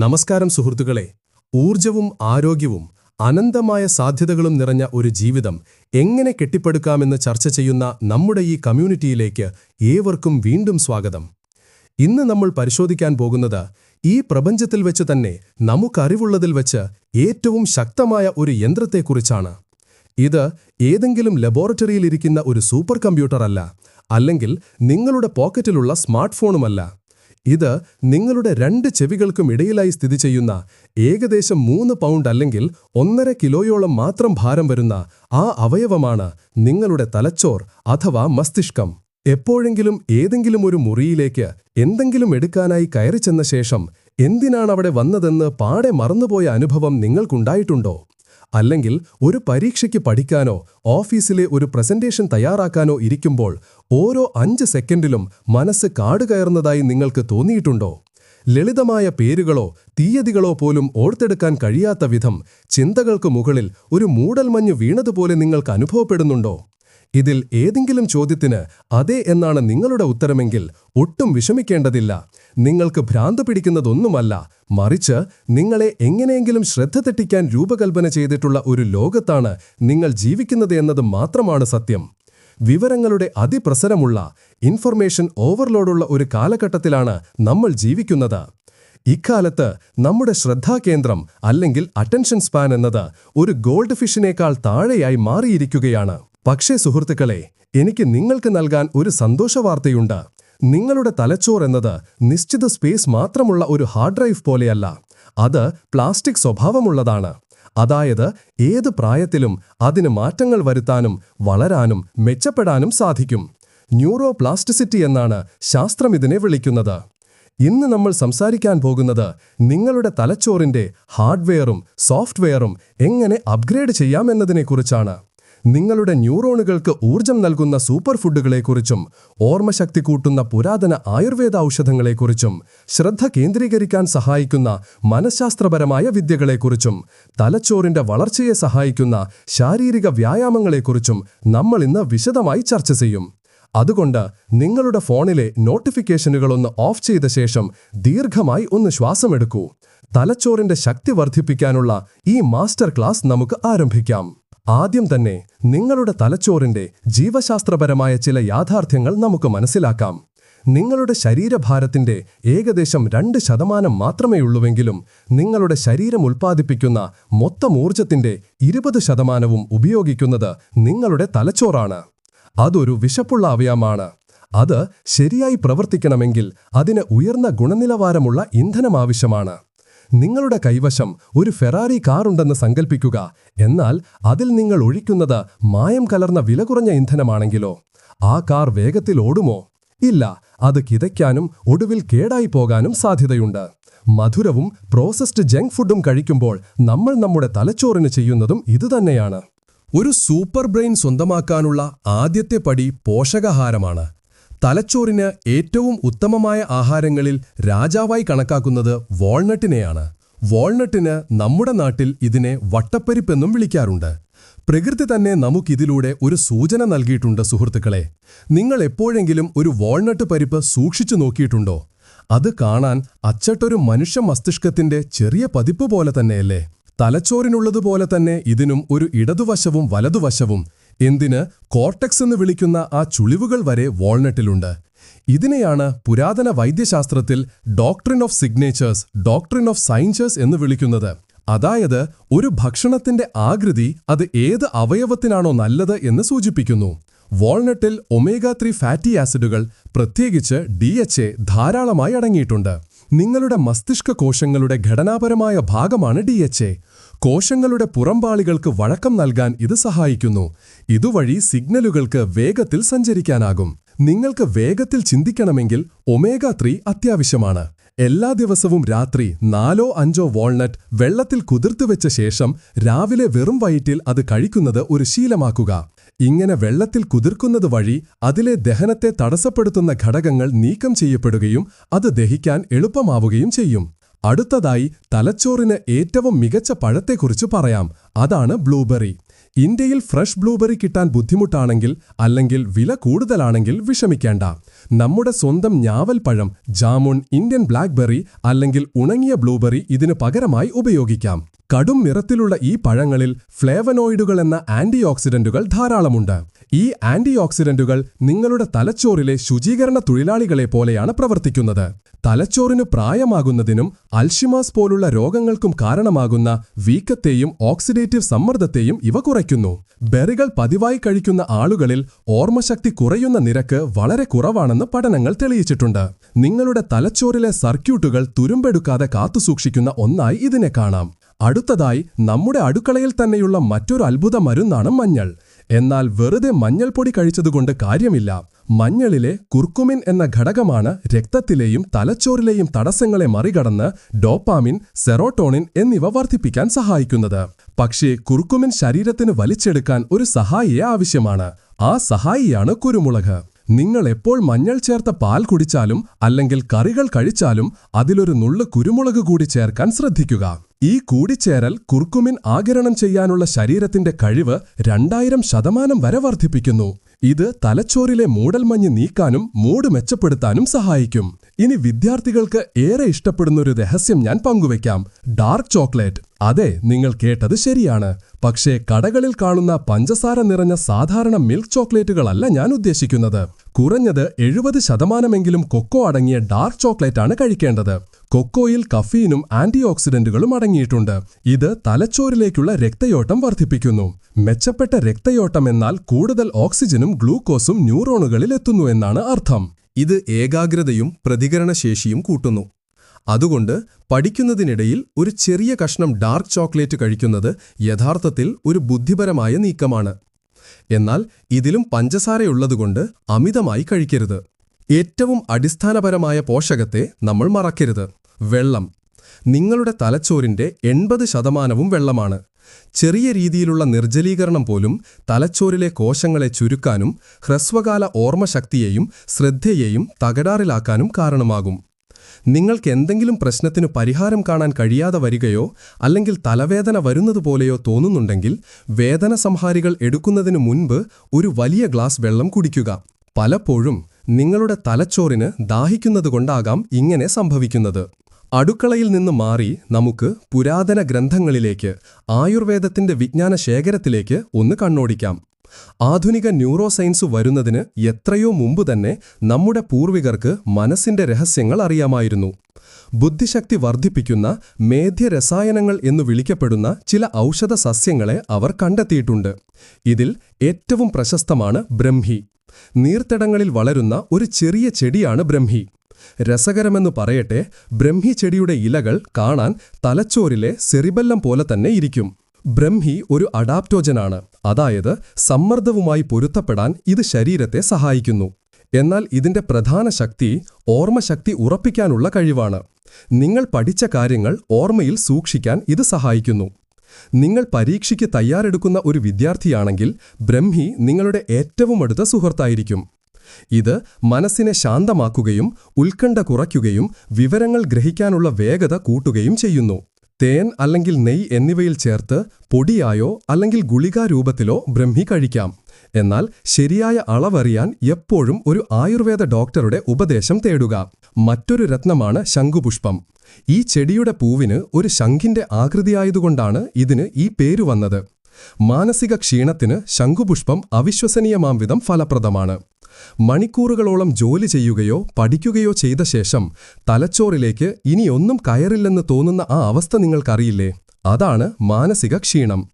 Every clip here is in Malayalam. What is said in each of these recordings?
നമസ്കാരം സുഹൃത്തുക്കളെ. ഊർജവും ആരോഗ്യവും അനന്തമായ സാധ്യതകളും നിറഞ്ഞ ഒരു ജീവിതം എങ്ങനെ കെട്ടിപ്പടുക്കാമെന്ന് ചർച്ച ചെയ്യുന്ന നമ്മുടെ ഈ കമ്മ്യൂണിറ്റിയിലേക്ക് ഏവർക്കും വീണ്ടും സ്വാഗതം. ഇന്ന് നമ്മൾ പരിശോധിക്കാൻ പോകുന്നത് ഈ പ്രപഞ്ചത്തിൽ വെച്ച് തന്നെ നമുക്കറിവുള്ളതിൽ വെച്ച് ഏറ്റവും ശക്തമായ ഒരു യന്ത്രത്തെക്കുറിച്ചാണ്. ഇത് ഏതെങ്കിലും ലബോറട്ടറിയിലിരിക്കുന്ന ഒരു സൂപ്പർ കമ്പ്യൂട്ടറല്ല അല്ലെങ്കിൽ നിങ്ങളുടെ പോക്കറ്റിലുള്ള സ്മാർട്ട് ഫോണുമല്ല ഇത് നിങ്ങളുടെ രണ്ട് ചെവികൾക്കും ഇടയിലായി സ്ഥിതി ചെയ്യുന്ന ഏകദേശം മൂന്ന് പൗണ്ട് അല്ലെങ്കിൽ ഒന്നര കിലോയോളം മാത്രം ഭാരം വരുന്ന ആ അവയവമാണ് നിങ്ങളുടെ തലച്ചോർ അഥവാ മസ്തിഷ്കം. എപ്പോഴെങ്കിലും ഏതെങ്കിലും ഒരു മുറിയിലേക്ക് എന്തെങ്കിലും എടുക്കാനായി കയറി ചെന്ന ശേഷം എന്തിനാണവിടെ വന്നതെന്ന് പാടെ മറന്നുപോയ അനുഭവം നിങ്ങൾക്കുണ്ടായിട്ടുണ്ടോ? അല്ലെങ്കിൽ ഒരു പരീക്ഷയ്ക്ക് പഠിക്കാനോ ഓഫീസിലെ ഒരു പ്രസന്റേഷൻ തയ്യാറാക്കാനോ ഇരിക്കുമ്പോൾ ഓരോ അഞ്ച് സെക്കൻഡിലും മനസ്സ് കാടുകയറുന്നതായി നിങ്ങൾക്ക് തോന്നിയിട്ടുണ്ടോ? ലളിതമായ പേരുകളോ തീയതികളോ പോലും ഓർത്തെടുക്കാൻ കഴിയാത്ത വിധം ചിന്തകൾക്ക് മുകളിൽ ഒരു മൂടൽമഞ്ഞ് വീണതുപോലെ നിങ്ങൾക്ക് അനുഭവപ്പെടുന്നുണ്ടോ? ഇതിൽ ഏതെങ്കിലും ചോദ്യത്തിന് അതെ എന്നാണ് നിങ്ങളുടെ ഉത്തരമെങ്കിൽ ഒട്ടും വിഷമിക്കേണ്ടതില്ല. നിങ്ങൾക്ക് ഭ്രാന്ത് പിടിക്കുന്നതൊന്നുമല്ല. മറിച്ച് നിങ്ങളെ എങ്ങനെയെങ്കിലും ശ്രദ്ധ തെറ്റിക്കാൻ രൂപകൽപ്പന ചെയ്തിട്ടുള്ള ഒരു ലോകത്താണ് നിങ്ങൾ ജീവിക്കുന്നത് എന്നത് മാത്രമാണ് സത്യം. വിവരങ്ങളുടെ അതിപ്രസരമുള്ള ഇൻഫർമേഷൻ ഓവർലോഡുള്ള ഒരു കാലഘട്ടത്തിലാണ് നമ്മൾ ജീവിക്കുന്നത്. ഇക്കാലത്ത് നമ്മുടെ ശ്രദ്ധാകേന്ദ്രം അല്ലെങ്കിൽ അറ്റൻഷൻ സ്പാൻ എന്നത് ഒരു ഗോൾഡ് ഫിഷിനേക്കാൾ താഴെയായി മാറിയിരിക്കുകയാണ്. പക്ഷേ സുഹൃത്തുക്കളെ എനിക്ക് നിങ്ങൾക്ക് നൽകാൻ ഒരു സന്തോഷവാർത്തയുണ്ട്. നിങ്ങളുടെ തലച്ചോർ എന്നത് നിശ്ചിത സ്പേസ് മാത്രമുള്ള ഒരു ഹാർഡ് ഡ്രൈവ് പോലെയല്ല. അത് പ്ലാസ്റ്റിക് സ്വഭാവമുള്ളതാണ്. അതായത് ഏത് പ്രായത്തിലും അതിന് മാറ്റങ്ങൾ വരുത്താനും വളരാനും മെച്ചപ്പെടാനും സാധിക്കും. ന്യൂറോ പ്ലാസ്റ്റിസിറ്റി എന്നാണ് ശാസ്ത്രം ഇതിനെ വിളിക്കുന്നത്. ഇന്ന് നമ്മൾ സംസാരിക്കാൻ പോകുന്നത് നിങ്ങളുടെ തലച്ചോറിന്റെ ഹാർഡ്വെയറും സോഫ്റ്റ്വെയറും എങ്ങനെ അപ്ഗ്രേഡ് ചെയ്യാമെന്നതിനെക്കുറിച്ചാണ്. നിങ്ങളുടെ ന്യൂറോണുകൾക്ക് ഊർജം നൽകുന്ന സൂപ്പർ ഫുഡുകളെക്കുറിച്ചും ഓർമ്മശക്തി കൂട്ടുന്ന പുരാതന ആയുർവേദ ഔഷധങ്ങളെക്കുറിച്ചും ശ്രദ്ധ കേന്ദ്രീകരിക്കാൻ സഹായിക്കുന്ന മനഃശാസ്ത്രപരമായ വിദ്യകളെക്കുറിച്ചും തലച്ചോറിന്റെ വളർച്ചയെ സഹായിക്കുന്ന ശാരീരിക വ്യായാമങ്ങളെക്കുറിച്ചും നമ്മൾ ഇന്ന് വിശദമായി ചർച്ച ചെയ്യും. അതുകൊണ്ട് നിങ്ങളുടെ ഫോണിലെ നോട്ടിഫിക്കേഷനുകളൊന്ന് ഓഫ് ചെയ്ത ശേഷം ദീർഘമായി ഒന്ന് ശ്വാസമെടുക്കൂ. തലച്ചോറിന്റെ ശക്തി വർദ്ധിപ്പിക്കാനുള്ള ഈ മാസ്റ്റർ ക്ലാസ് നമുക്ക് ആരംഭിക്കാം. ആദ്യം തന്നെ നിങ്ങളുടെ തലച്ചോറിന്റെ ജീവശാസ്ത്രപരമായ ചില യാഥാർത്ഥ്യങ്ങൾ നമുക്ക് മനസ്സിലാക്കാം. നിങ്ങളുടെ ശരീരഭാരത്തിന്റെ ഏകദേശം രണ്ട് ശതമാനം മാത്രമേയുള്ളൂവെങ്കിലും നിങ്ങളുടെ ശരീരം ഉൽപ്പാദിപ്പിക്കുന്ന മൊത്തം ഊർജത്തിന്റെ ഇരുപത് ശതമാനവും ഉപയോഗിക്കുന്നത് നിങ്ങളുടെ തലച്ചോറാണ്. അതൊരു വിശപ്പുള്ള അവയവമാണ്. അത് ശരിയായി പ്രവർത്തിക്കണമെങ്കിൽ അതിന് ഉയർന്ന ഗുണനിലവാരമുള്ള ഇന്ധനം ആവശ്യമാണ്. നിങ്ങളുടെ കൈവശം ഒരു ഫെറാറി കാറുണ്ടെന്ന് സങ്കൽപ്പിക്കുക. എന്നാൽ അതിൽ നിങ്ങൾ ഒഴിക്കുന്നത് മായം കലർന്ന വില കുറഞ്ഞ ഇന്ധനമാണെങ്കിലോ? ആ കാർ വേഗത്തിൽ ഓടുമോ? ഇല്ല അത് കിതയ്ക്കാനും ഒടുവിൽ കേടായി പോകാനും സാധ്യതയുണ്ട്. മധുരവും പ്രോസസ്ഡ് ജങ്ക് ഫുഡും കഴിക്കുമ്പോൾ നമ്മൾ നമ്മുടെ തലച്ചോറിന് ചെയ്യുന്നതും ഇതുതന്നെയാണ്. ഒരു സൂപ്പർ ബ്രെയിൻ സ്വന്തമാക്കാനുള്ള ആദ്യത്തെ പടി പോഷകാഹാരമാണ്. തലച്ചോറിന് ഏറ്റവും ഉത്തമമായ ആഹാരങ്ങളിൽ രാജാവായി കണക്കാക്കുന്നത് വാൾനട്ടിനെയാണ്. വാൾനട്ടിന് നമ്മുടെ നാട്ടിൽ ഇതിനെ വട്ടപ്പരിപ്പെന്നും വിളിക്കാറുണ്ട്. പ്രകൃതി തന്നെ നമുക്കിതിലൂടെ ഒരു സൂചന നൽകിയിട്ടുണ്ട് സുഹൃത്തുക്കളെ. നിങ്ങൾ എപ്പോഴെങ്കിലും ഒരു വാൾനട്ട് പരിപ്പ് സൂക്ഷിച്ചു നോക്കിയിട്ടുണ്ടോ? അത് കാണാൻ അച്ചട്ടൊരു മനുഷ്യ മസ്തിഷ്കത്തിന്റെ ചെറിയ പതിപ്പ് പോലെ തന്നെയല്ലേ? തലച്ചോറിനുള്ളതുപോലെ തന്നെ ഇതിനും ഒരു ഇടതുവശവും വലതുവശവും എന്തിന് കോർട്ടക്സ് എന്ന് വിളിക്കുന്ന ആ ചുളിവുകൾ വരെ വാൾനട്ടിലുണ്ട്. ഇതിനെയാണ് പുരാതന വൈദ്യശാസ്ത്രത്തിൽ doctrine of signatures doctrine of sciences എന്ന് വിളിക്കുന്നത്. അതായത് ഒരു ഭക്ഷണത്തിന്റെ ആകൃതി അത് ഏത് അവയവത്തിനാണോ നല്ലത് എന്ന് സൂചിപ്പിക്കുന്നു. വാൾനട്ടിൽ ഒമേഗ ത്രീ ഫാറ്റി ആസിഡുകൾ പ്രത്യേകിച്ച് ഡി എച്ച് എ ധാരാളമായി അടങ്ങിയിട്ടുണ്ട്. നിങ്ങളുടെ മസ്തിഷ്ക കോശങ്ങളുടെ ഘടനാപരമായ ഭാഗമാണ് ഡി എച്ച് എ. കോശങ്ങളുടെ പുറംപാളികൾക്ക് വഴക്കം നൽകാൻ ഇത് സഹായിക്കുന്നു. ഇതുവഴി സിഗ്നലുകൾക്ക് വേഗത്തിൽ സഞ്ചരിക്കാനാകും. നിങ്ങൾക്ക് വേഗത്തിൽ ചിന്തിക്കണമെങ്കിൽ ഒമേഗ ത്രീ അത്യാവശ്യമാണ്. എല്ലാ ദിവസവും രാത്രി നാലോ അഞ്ചോ വാൾനട്ട് വെള്ളത്തിൽ കുതിർത്തു വെച്ച ശേഷം രാവിലെ വെറും വയറ്റിൽ അത് കഴിക്കുന്നത് ഒരു ശീലമാക്കുക. ഇങ്ങനെ വെള്ളത്തിൽ കുതിർക്കുന്നത് വഴി അതിലെ ദഹനത്തെ തടസ്സപ്പെടുത്തുന്ന ഘടകങ്ങൾ നീക്കം ചെയ്യപ്പെടുകയും അത് ദഹിക്കാൻ എളുപ്പമാവുകയും ചെയ്യും. അടുത്തതായി തലച്ചോറിന് ഏറ്റവും മികച്ച പഴത്തെക്കുറിച്ച് പറയാം. അതാണ് ബ്ലൂബെറി. ഇന്ത്യയിൽ ഫ്രഷ് ബ്ലൂബെറി കിട്ടാൻ ബുദ്ധിമുട്ടാണെങ്കിൽ അല്ലെങ്കിൽ വില കൂടുതലാണെങ്കിൽ വിഷമിക്കേണ്ട. നമ്മുടെ സ്വന്തം ഞാവൽ പഴം ജാമുൺ ഇന്ത്യൻ ബ്ലാക്ക്ബെറി അല്ലെങ്കിൽ ഉണങ്ങിയ ബ്ലൂബെറി ഇതിനു പകരമായി ഉപയോഗിക്കാം. കടും നിറത്തിലുള്ള ഈ പഴങ്ങളിൽ ഫ്ലേവനോയിഡുകൾ എന്ന ആന്റി ഓക്സിഡന്റുകൾ ധാരാളമുണ്ട്. ഈ ആന്റി ഓക്സിഡന്റുകൾ നിങ്ങളുടെ തലച്ചോറിലെ ശുചീകരണ തൊഴിലാളികളെ പോലെയാണ് പ്രവർത്തിക്കുന്നത്. തലച്ചോറിന് പ്രായമാകുന്നതിനും അൽഷിമാസ് പോലുള്ള രോഗങ്ങൾക്കും കാരണമാകുന്ന വീക്കത്തെയും ഓക്സിഡേറ്റീവ് സമ്മർദ്ദത്തെയും ഇവ കുറയ്ക്കുന്നു. ബെറികൾ പതിവായി കഴിക്കുന്ന ആളുകളിൽ ഓർമ്മശക്തി കുറയുന്ന നിരക്ക് വളരെ കുറവാണെന്ന് പഠനങ്ങൾ തെളിയിച്ചിട്ടുണ്ട്. നിങ്ങളുടെ തലച്ചോറിലെ സർക്യൂട്ടുകൾ തുരുമ്പെടുക്കാതെ കാത്തുസൂക്ഷിക്കുന്ന ഒന്നായി ഇതിനെ കാണാം. അടുത്തതായി നമ്മുടെ അടുക്കളയിൽ തന്നെയുള്ള മറ്റൊരു അത്ഭുത മരുന്നാണ് മഞ്ഞൾ. എന്നാൽ വെറുതെ മഞ്ഞൾപ്പൊടി കഴിച്ചതുകൊണ്ട് കാര്യമില്ല. മഞ്ഞളിലെ കുർക്കുമിൻ എന്ന ഘടകമാണ് രക്തത്തിലെയും തലച്ചോറിലെയും തടസ്സങ്ങളെ മറികടന്ന് ഡോപ്പാമിൻ സെറോട്ടോണിൻ എന്നിവ വർദ്ധിപ്പിക്കാൻ സഹായിക്കുന്നത്. പക്ഷേ കുർക്കുമിൻ ശരീരത്തിന് വലിച്ചെടുക്കാൻ ഒരു സഹായിയെ ആവശ്യമാണ്. ആ സഹായിയാണ് കുരുമുളക്. നിങ്ങൾ എപ്പോൾ മഞ്ഞൾ ചേർത്ത പാൽ കുടിച്ചാലും അല്ലെങ്കിൽ കറികൾ കഴിച്ചാലും അതിലൊരു നുള്ളു കുരുമുളക് കൂടി ചേർക്കാൻ ശ്രദ്ധിക്കുക. ഈ കൂടിച്ചേരൽ കുർക്കുമിൻ ആകിരണം ചെയ്യാനുള്ള ശരീരത്തിന്റെ കഴിവ് രണ്ടായിരം ശതമാനം വരെ വർദ്ധിപ്പിക്കുന്നു. ഇത് തലച്ചോറിലെ മൂടൽമഞ്ഞ് നീക്കാനും മൂട് മെച്ചപ്പെടുത്താനും സഹായിക്കും. ഇനി വിദ്യാർത്ഥികൾക്ക് ഏറെ ഇഷ്ടപ്പെടുന്നൊരു രഹസ്യം ഞാൻ പങ്കുവയ്ക്കാം. Dark chocolate. അതെ നിങ്ങൾ കേട്ടത് ശരിയാണ്. പക്ഷേ കടകളിൽ കാണുന്ന പഞ്ചസാര നിറഞ്ഞ സാധാരണ മിൽക്ക് ചോക്ലേറ്റുകളല്ല ഞാൻ ഉദ്ദേശിക്കുന്നത്. കുറഞ്ഞത് എഴുപത് ശതമാനമെങ്കിലും കൊക്കോ അടങ്ങിയ ഡാർക്ക് ചോക്ലേറ്റ് ആണ് കഴിക്കേണ്ടത്. കൊക്കോയിൽ കഫീനും ആന്റി ഓക്സിഡന്റുകളും അടങ്ങിയിട്ടുണ്ട്. ഇത് തലച്ചോറിലേക്കുള്ള രക്തയോട്ടം വർദ്ധിപ്പിക്കുന്നു. മെച്ചപ്പെട്ട രക്തയോട്ടം എന്നാൽ കൂടുതൽ ഓക്സിജനും ഗ്ലൂക്കോസും ന്യൂറോണുകളിൽ എത്തുന്നു എന്നാണ് അർത്ഥം. ഇത് ഏകാഗ്രതയും പ്രതികരണശേഷിയും കൂട്ടുന്നു. അതുകൊണ്ട് പഠിക്കുന്നതിനിടയിൽ ഒരു ചെറിയ കഷ്ണം ഡാർക്ക് ചോക്ലേറ്റ് കഴിക്കുന്നത് യഥാർത്ഥത്തിൽ ഒരു ബുദ്ധിപരമായ നീക്കമാണ്. എന്നാൽ ഇതിലും പഞ്ചസാരയുള്ളതുകൊണ്ട് അമിതമായി കഴിക്കരുത്. ഏറ്റവും അടിസ്ഥാനപരമായ പോഷകത്തെ നമ്മൾ മറക്കരുത്. വെള്ളം. നിങ്ങളുടെ തലച്ചോറിന്റെ എൺപത് ശതമാനവും വെള്ളമാണ്. ചെറിയ രീതിയിലുള്ള നിർജലീകരണം പോലും തലച്ചോറിലെ കോശങ്ങളെ ചുരുക്കാനും ഹ്രസ്വകാല ഓർമ്മശക്തിയെയും ശ്രദ്ധയെയും തകരാറിലാക്കാനും കാരണമാകും. നിങ്ങൾക്ക് എന്തെങ്കിലും പ്രശ്നത്തിന് പരിഹാരം കാണാൻ കഴിയാതെ വരികയോ അല്ലെങ്കിൽ തലവേദന വരുന്നതുപോലെയോ തോന്നുന്നുണ്ടെങ്കിൽ വേദന സംഹാരികൾ എടുക്കുന്നതിനു മുൻപ് ഒരു വലിയ ഗ്ലാസ് വെള്ളം കുടിക്കുക. പലപ്പോഴും നിങ്ങളുടെ തലച്ചോറിന് ദാഹിക്കുന്നതുകൊണ്ടാകാം ഇങ്ങനെ സംഭവിക്കുന്നത്. അടുക്കളയിൽ നിന്ന് മാറി നമുക്ക് പുരാതന ഗ്രന്ഥങ്ങളിലേക്ക് ആയുർവേദത്തിന്റെ വിജ്ഞാന ശേഖരത്തിലേക്ക് ഒന്ന് കണ്ണോടിക്കാം. ആധുനിക ന്യൂറോ സയൻസ് വരുന്നതിന് എത്രയോ മുമ്പ് തന്നെ നമ്മുടെ പൂർവികർക്ക് മനസ്സിന്റെ രഹസ്യങ്ങൾ അറിയാമായിരുന്നു. ബുദ്ധിശക്തി വർദ്ധിപ്പിക്കുന്ന മേധ്യരസായനങ്ങൾ എന്നു വിളിക്കപ്പെടുന്ന ചില ഔഷധ സസ്യങ്ങളെ അവർ കണ്ടെത്തിയിട്ടുണ്ട്. ഇതിൽ ഏറ്റവും പ്രശസ്തമാണ് ബ്രഹ്മി. നീർത്തടങ്ങളിൽ വളരുന്ന ഒരു ചെറിയ ചെടിയാണ് ബ്രഹ്മി. രസകരമെന്നു പറയട്ടെ ബ്രഹ്മി ചെടിയുടെ ഇലകൾ കാണാൻ തലച്ചോറിലെ സെറിബല്ലം പോലെ തന്നെ ഇരിക്കും. ബ്രഹ്മി ഒരു അഡാപ്റ്റോജനാണ്. അതായത് സമ്മർദ്ദവുമായി പൊരുത്തപ്പെടാൻ ഇത് ശരീരത്തെ സഹായിക്കുന്നു. എന്നാൽ ഇതിന്റെ പ്രധാന ശക്തി ഓർമ്മശക്തി ഉറപ്പിക്കാനുള്ള കഴിവാണ്. നിങ്ങൾ പഠിച്ച കാര്യങ്ങൾ ഓർമ്മയിൽ സൂക്ഷിക്കാൻ ഇത് സഹായിക്കുന്നു. നിങ്ങൾ പരീക്ഷയ്ക്ക് തയ്യാറെടുക്കുന്ന ഒരു വിദ്യാർത്ഥിയാണെങ്കിൽ ബ്രഹ്മി നിങ്ങളുടെ ഏറ്റവും അടുത്ത സുഹൃത്തായിരിക്കും. ഇത് മനസ്സിനെ ശാന്തമാക്കുകയും ഉത്കണ്ഠ കുറയ്ക്കുകയും വിവരങ്ങൾ ഗ്രഹിക്കാനുള്ള വേഗത കൂട്ടുകയും ചെയ്യുന്നു. തേൻ അല്ലെങ്കിൽ നെയ് എന്നിവയിൽ ചേർത്ത് പൊടിയായോ അല്ലെങ്കിൽ ഗുളികാരൂപത്തിലോ ബ്രഹ്മി കഴിക്കാം. എന്നാൽ ശരിയായ അളവറിയാൻ എപ്പോഴും ഒരു ആയുർവേദ ഡോക്ടറുടെ ഉപദേശം തേടുക. മറ്റൊരു രത്നമാണ് ശംഖുപുഷ്പം. ഈ ചെടിയുടെ പൂവിന് ഒരു ശംഖിന്റെ ആകൃതിയായതുകൊണ്ടാണ് ഇതിന് ഈ പേരു വന്നത്. മാനസിക ക്ഷീണത്തിന് ശംഖുപുഷ്പം അവിശ്വസനീയമാം വിധം ഫലപ്രദമാണ്. മണിക്കൂറുകളോളം ജോലി ചെയ്യുകയോ പഠിക്കുകയോ ചെയ്ത ശേഷം തലച്ചോറിലേക്ക് ഇനിയൊന്നും കയറില്ലെന്ന് തോന്നുന്ന ആ അവസ്ഥ നിങ്ങൾക്കറിയില്ലേ? അതാണ് മാനസിക ക്ഷീണം.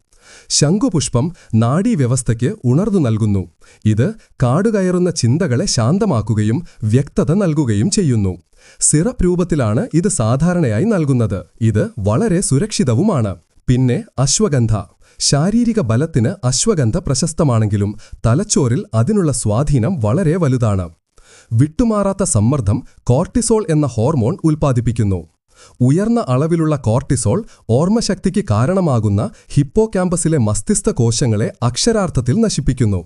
ശംഖുപുഷ്പം നാഡീവ്യവസ്ഥയ്ക്ക് ഉണർന്നു നൽകുന്നു. ഇത് കാടുകയറുന്ന ചിന്തകളെ ശാന്തമാക്കുകയും വ്യക്തത നൽകുകയും ചെയ്യുന്നു. സിറപ്പ് രൂപത്തിലാണ് ഇത് സാധാരണയായി നൽകുന്നത്. ഇത് വളരെ സുരക്ഷിതവുമാണ്. പിന്നെ അശ്വഗന്ധ. ശാരീരിക ബലത്തിന് അശ്വഗന്ധ പ്രശസ്തമാണെങ്കിലും തലച്ചോറിൽ അതിനുള്ള സ്വാധീനം വളരെ വലുതാണ്. വിട്ടുമാറാത്ത സമ്മർദ്ദം കോർട്ടിസോൾ എന്ന ഹോർമോൺ ഉൽപ്പാദിപ്പിക്കുന്നു. ഉയർന്ന അളവിലുള്ള കോർട്ടിസോൾ ഓർമ്മശക്തിക്ക് കാരണമാകുന്ന ഹിപ്പോ ക്യാമ്പസിലെ മസ്തിഷ്ക കോശങ്ങളെ അക്ഷരാർത്ഥത്തിൽ നശിപ്പിക്കുന്നു.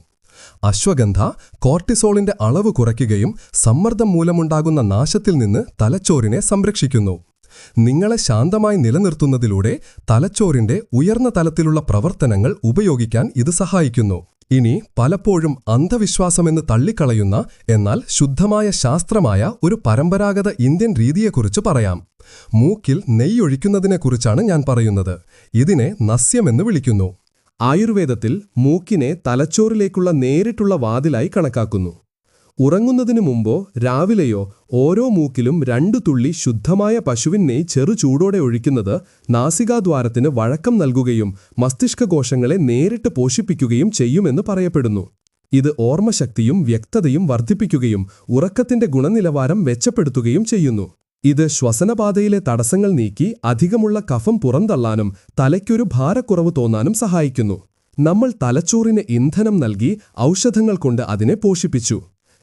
അശ്വഗന്ധ കോർട്ടിസോളിന്റെ അളവ് കുറയ്ക്കുകയും സമ്മർദ്ദം മൂലമുണ്ടാകുന്ന നാശത്തിൽ നിന്ന് തലച്ചോറിനെ സംരക്ഷിക്കുന്നു. നിങ്ങളെ ശാന്തമായി നിലനിർത്തുന്നതിലൂടെ തലച്ചോറിന്റെ ഉയർന്ന തലത്തിലുള്ള പ്രവർത്തനങ്ങൾ ഉപയോഗിക്കാൻ ഇത് സഹായിക്കുന്നു. ഇനി പലപ്പോഴും അന്ധവിശ്വാസമെന്ന് തള്ളിക്കളയുന്ന എന്നാൽ ശുദ്ധമായ ശാസ്ത്രമായ ഒരു പരമ്പരാഗത ഇന്ത്യൻ രീതിയെക്കുറിച്ച് പറയാം. മൂക്കിൽ നെയ്യൊഴിക്കുന്നതിനെക്കുറിച്ചാണ് ഞാൻ പറയുന്നത്. ഇതിനെ നസ്യമെന്ന് വിളിക്കുന്നു. ആയുർവേദത്തിൽ മൂക്കിനെ തലച്ചോറിലേക്കുള്ള നേരിട്ടുള്ള വാതിലായി കണക്കാക്കുന്നു. ഉറങ്ങുന്നതിനു മുമ്പോ രാവിലെയോ ഓരോ മൂക്കിലും രണ്ടു തുള്ളി ശുദ്ധമായ പശുവിൻ നെയ് ചെറു ചൂടോടെ ഒഴിക്കുന്നത് നാസികാദ്വാരത്തിന് വഴക്കം നൽകുകയും മസ്തിഷ്കകോശങ്ങളെ നേരിട്ട് പോഷിപ്പിക്കുകയും ചെയ്യുമെന്ന് പറയപ്പെടുന്നു. ഇത് ഓർമ്മശക്തിയും വ്യക്തതയും വർദ്ധിപ്പിക്കുകയും ഉറക്കത്തിന്റെ ഗുണനിലവാരം മെച്ചപ്പെടുത്തുകയും ചെയ്യുന്നു. ഇത് ശ്വസനപാതയിലെ തടസ്സങ്ങൾ നീക്കി അധികമുള്ള കഫം പുറന്തള്ളാനും തലയ്ക്കൊരു ഭാരക്കുറവ് തോന്നാനും സഹായിക്കുന്നു. നമ്മൾ തലച്ചോറിന് ഇന്ധനം നൽകി ഔഷധങ്ങൾ കൊണ്ട് അതിനെ പോഷിപ്പിച്ചു.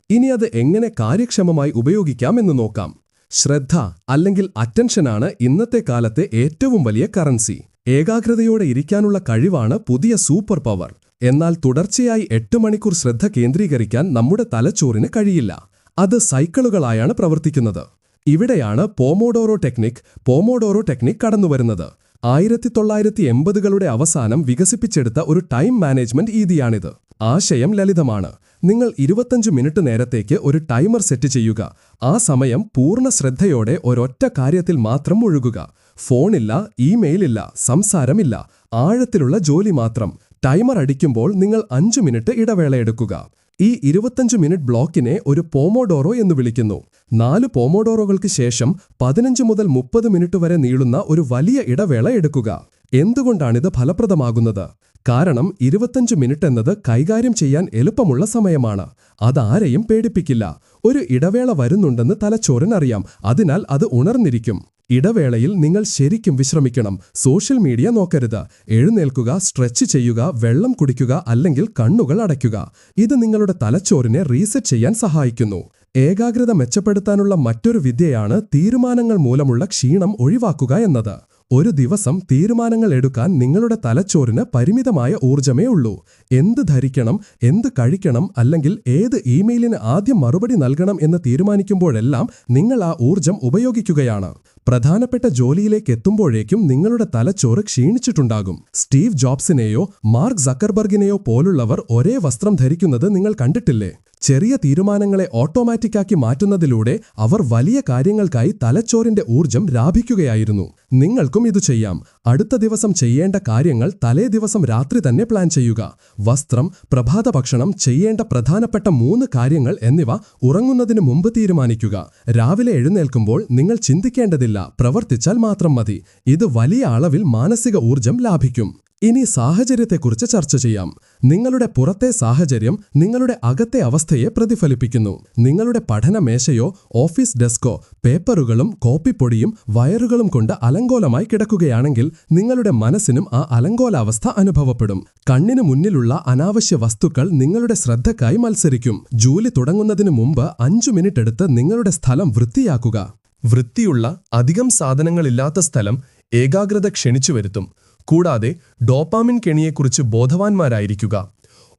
ഇനി അത് എങ്ങനെ കാര്യക്ഷമമായി ഉപയോഗിക്കാമെന്ന് നോക്കാം. ശ്രദ്ധ അല്ലെങ്കിൽ അറ്റൻഷനാണ് ഇന്നത്തെ കാലത്തെ ഏറ്റവും വലിയ കറൻസി ഏകാഗ്രതയോടെ ഇരിക്കാനുള്ള കഴിവാണ് പുതിയ സൂപ്പർ പവർ എന്നാൽ തുടർച്ചയായി എട്ട് മണിക്കൂർ ശ്രദ്ധ കേന്ദ്രീകരിക്കാൻ നമ്മുടെ തലച്ചോറിന് കഴിയില്ല. അത് സൈക്കിളുകളായാണ് പ്രവർത്തിക്കുന്നത്. ഇവിടെയാണ് പോമോഡോറോ ടെക്നിക് പോമോഡോറോ ടെക്നിക് കടന്നുവരുന്നത്. ആയിരത്തി തൊള്ളായിരത്തി എൺപതുകളുടെ അവസാനം വികസിപ്പിച്ചെടുത്ത ഒരു ടൈം മാനേജ്മെന്റ് രീതിയാണിത്. ആശയം ലളിതമാണ്. നിങ്ങൾ ഇരുപത്തഞ്ച് മിനിറ്റ് നേരത്തേക്ക് ഒരു ടൈമർ സെറ്റ് ചെയ്യുക. ആ സമയം പൂർണ ശ്രദ്ധയോടെ ഒരൊറ്റ കാര്യത്തിൽ മാത്രം ഒഴുകുക. ഫോണില്ല ഇമെയിലില്ല സംസാരമില്ല. ആഴത്തിലുള്ള ജോലി മാത്രം. ടൈമർ അടിക്കുമ്പോൾ നിങ്ങൾ അഞ്ചു മിനിറ്റ് ഇടവേള എടുക്കുക. ഈ ഇരുപത്തഞ്ച് മിനിറ്റ് ബ്ലോക്കിനെ ഒരു പോമോഡോറോ എന്ന് വിളിക്കുന്നു. നാല് പോമോഡോറോകൾക്ക് ശേഷം പതിനഞ്ച് മുതൽ മുപ്പത് മിനിറ്റ് വരെ നീളുന്ന ഒരു വലിയ ഇടവേള എടുക്കുക. എന്തുകൊണ്ടാണിത് ഫലപ്രദമാകുന്നത്? കാരണം ഇരുപത്തഞ്ച് മിനിറ്റ് എന്നത് കൈകാര്യം ചെയ്യാൻ എളുപ്പമുള്ള സമയമാണ്. അതാരെയും പേടിപ്പിക്കില്ല. ഒരു ഇടവേള വരുന്നുണ്ടെന്ന് തലച്ചോറിനറിയാം അതിനാൽ അത് ഉണർന്നിരിക്കും. ഇടവേളയിൽ നിങ്ങൾ ശരിക്കും വിശ്രമിക്കണം. സോഷ്യൽ മീഡിയ നോക്കരുത്. എഴുന്നേൽക്കുക സ്ട്രെച്ച് ചെയ്യുക വെള്ളം കുടിക്കുക അല്ലെങ്കിൽ കണ്ണുകൾ അടയ്ക്കുക. ഇത് നിങ്ങളുടെ തലച്ചോറിനെ റീസെറ്റ് ചെയ്യാൻ സഹായിക്കുന്നു. ഏകാഗ്രത മെച്ചപ്പെടുത്താനുള്ള മറ്റൊരു വിദ്യയാണ് തീരുമാനങ്ങൾ മൂലമുള്ള ക്ഷീണം ഒഴിവാക്കുക എന്നത്. ഒരു ദിവസം തീരുമാനങ്ങൾ എടുക്കാൻ നിങ്ങളുടെ തലച്ചോറിന് പരിമിതമായ ഊർജമേ ഉള്ളൂ. എന്ത് ധരിക്കണം എന്ത് കഴിക്കണം അല്ലെങ്കിൽ ഏത് ഇമെയിലിന് ആദ്യം മറുപടി നൽകണം എന്ന് തീരുമാനിക്കുമ്പോഴെല്ലാം നിങ്ങൾ ആ ഊർജം ഉപയോഗിക്കുകയാണ്. പ്രധാനപ്പെട്ട ജോലിയിലേക്ക് എത്തുമ്പോഴേക്കും നിങ്ങളുടെ തലച്ചോറ് ക്ഷീണിച്ചിട്ടുണ്ടാകും. സ്റ്റീവ് ജോബ്സിനെയോ മാർക്ക് സക്കർബർഗിനെയോ പോലുള്ളവർ ഒരേ വസ്ത്രം ധരിക്കുന്നത് നിങ്ങൾ കണ്ടിട്ടില്ലേ? ചെറിയ തീരുമാനങ്ങളെ ഓട്ടോമാറ്റിക്കാക്കി മാറ്റുന്നതിലൂടെ അവർ വലിയ കാര്യങ്ങൾക്കായി തലച്ചോറിന്റെ ഊർജം ലാഭിക്കുകയായിരുന്നു നിങ്ങൾക്കും ഇത് ചെയ്യാം. അടുത്ത ദിവസം ചെയ്യേണ്ട കാര്യങ്ങൾ തലേ ദിവസം രാത്രി തന്നെ പ്ലാൻ ചെയ്യുക. വസ്ത്രം പ്രഭാത ഭക്ഷണം ചെയ്യേണ്ട പ്രധാനപ്പെട്ട മൂന്ന് കാര്യങ്ങൾ എന്നിവ ഉറങ്ങുന്നതിന് മുമ്പ് തീരുമാനിക്കുക. രാവിലെ എഴുന്നേൽക്കുമ്പോൾ നിങ്ങൾ ചിന്തിക്കേണ്ടതില്ല. പ്രവർത്തിച്ചാൽ മാത്രം മതി. ഇത് വലിയ അളവിൽ മാനസിക ഊർജം ലാഭിക്കും. ഇനി സാഹചര്യത്തെക്കുറിച്ച് ചർച്ച ചെയ്യാം. നിങ്ങളുടെ പുറത്തെ സാഹചര്യം നിങ്ങളുടെ അകത്തെ അവസ്ഥയെ പ്രതിഫലിപ്പിക്കുന്നു. നിങ്ങളുടെ പഠനമേശയോ ഓഫീസ് ഡെസ്കോ പേപ്പറുകളും കോപ്പിപ്പൊടിയും വയറുകളും കൊണ്ട് അലങ്കോലമായി കിടക്കുകയാണെങ്കിൽ നിങ്ങളുടെ മനസ്സിനും ആ അലങ്കോലാവസ്ഥ അനുഭവപ്പെടും. കണ്ണിനു മുന്നിലുള്ള അനാവശ്യ വസ്തുക്കൾ നിങ്ങളുടെ ശ്രദ്ധക്കായി മത്സരിക്കും. ജോലി തുടങ്ങുന്നതിനു മുമ്പ് അഞ്ചു മിനിറ്റ് എടുത്ത് നിങ്ങളുടെ സ്ഥലം വൃത്തിയാക്കുക. വൃത്തിയുള്ള അധികം സാധനങ്ങളില്ലാത്ത സ്ഥലം ഏകാഗ്രത ക്ഷണിച്ചു വരുത്തും. കൂടാതെ ഡോപ്പാമിൻ കെണിയെക്കുറിച്ച് ബോധവാന്മാരായിരിക്കുക.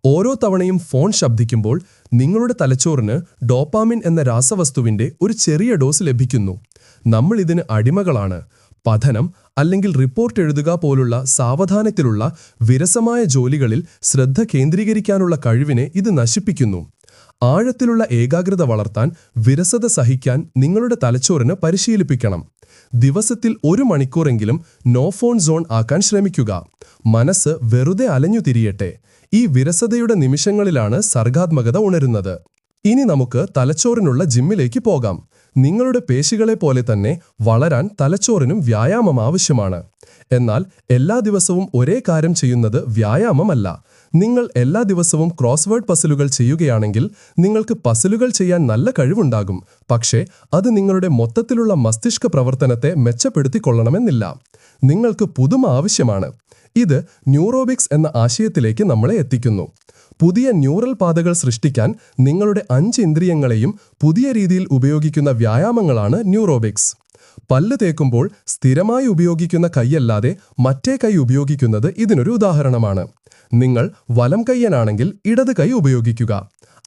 ഓരോ തവണയും ഫോൺ ശബ്ദിക്കുമ്പോൾ നിങ്ങളുടെ തലച്ചോറിന് ഡോപ്പാമിൻ എന്ന രാസവസ്തുവിന്റെ ഒരു ചെറിയ ഡോസ് ലഭിക്കുന്നു. നമ്മൾ ഇതിന് അടിമകളാണ്. പഠനം അല്ലെങ്കിൽ റിപ്പോർട്ട് എഴുതുക പോലുള്ള സാവധാനത്തിലുള്ള വിരസമായ ജോലികളിൽ ശ്രദ്ധ കേന്ദ്രീകരിക്കാനുള്ള കഴിവിനെ ഇത് നശിപ്പിക്കുന്നു. ആഴത്തിലുള്ള ഏകാഗ്രത വളർത്താൻ വിരസത സഹിക്കാൻ നിങ്ങളുടെ തലച്ചോറിന് പരിശീലിപ്പിക്കണം. ദിവസത്തിൽ ഒരു മണിക്കൂറെങ്കിലും നോ ഫോൺ സോൺ ആക്കാൻ ശ്രമിക്കുക. മനസ്സ് വെറുതെ അലഞ്ഞു തിരിയട്ടെ. ഈ വിരസതയുടെ നിമിഷങ്ങളിലാണ് സർഗാത്മകത ഉണരുന്നത്. ഇനി നമുക്ക് തലച്ചോറിനുള്ള ജിമ്മിലേക്ക് പോകാം. നിങ്ങളുടെ പേശികളെ പോലെ തന്നെ വളരാൻ തലച്ചോറിനും വ്യായാമം ആവശ്യമാണ്. എന്നാൽ എല്ലാ ദിവസവും ഒരേ കാര്യം ചെയ്യുന്നത് വ്യായാമമല്ല. നിങ്ങൾ എല്ലാ ദിവസവും ക്രോസ്വേഡ് പസിലുകൾ ചെയ്യുകയാണെങ്കിൽ നിങ്ങൾക്ക് പസിലുകൾ ചെയ്യാൻ നല്ല കഴിവുണ്ടാകും. പക്ഷേ അത് നിങ്ങളുടെ മൊത്തത്തിലുള്ള മസ്തിഷ്ക പ്രവർത്തനത്തെ മെച്ചപ്പെടുത്തിക്കൊള്ളണമെന്നില്ല. നിങ്ങൾക്ക് പുതുമ ആവശ്യമാണ്. ഇത് ന്യൂറോബിക്സ് എന്ന ആശയത്തിലേക്ക് നമ്മളെ എത്തിക്കുന്നു. പുതിയ ന്യൂറൽ പാതകൾ സൃഷ്ടിക്കാൻ നിങ്ങളുടെ അഞ്ച് ഇന്ദ്രിയങ്ങളെയും പുതിയ രീതിയിൽ ഉപയോഗിക്കുന്ന വ്യായാമങ്ങളാണ് ന്യൂറോബിക്സ്. പല്ല് തേക്കുമ്പോൾ സ്ഥിരമായി ഉപയോഗിക്കുന്ന കൈയല്ലാതെ മറ്റേ കൈ ഉപയോഗിക്കുന്നത് ഇതിനൊരു ഉദാഹരണമാണ്. നിങ്ങൾ വലം കയ്യനാണെങ്കിൽ ഇടത് കൈ ഉപയോഗിക്കുക.